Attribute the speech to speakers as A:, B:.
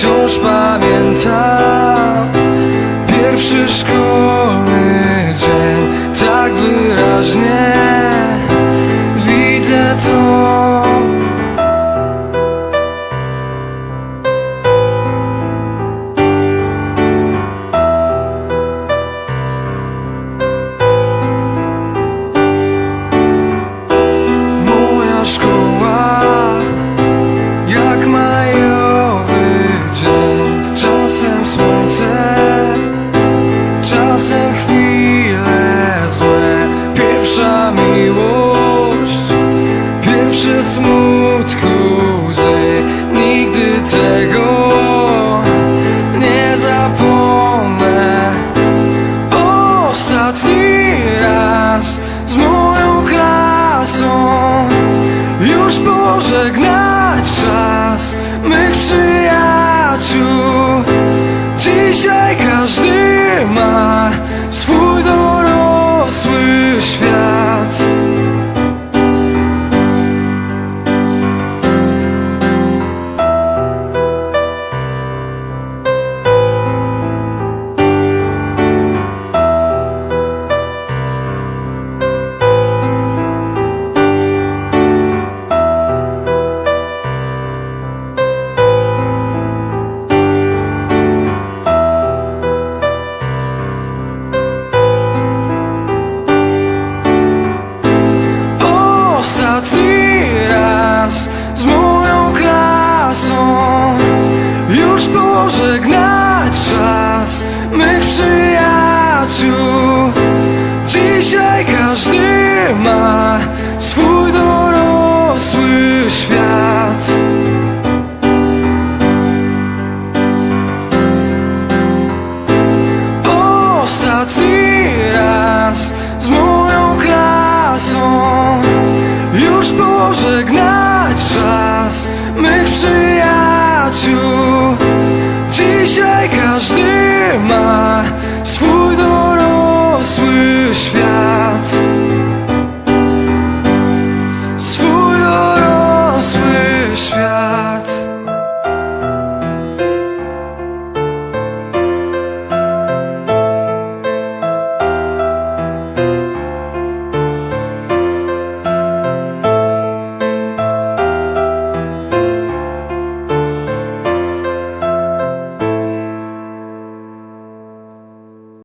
A: wciąż pamiętam Pierwszy szkół. It's cool. pożegnać czas mych przyjaciół. Dzisiaj każdy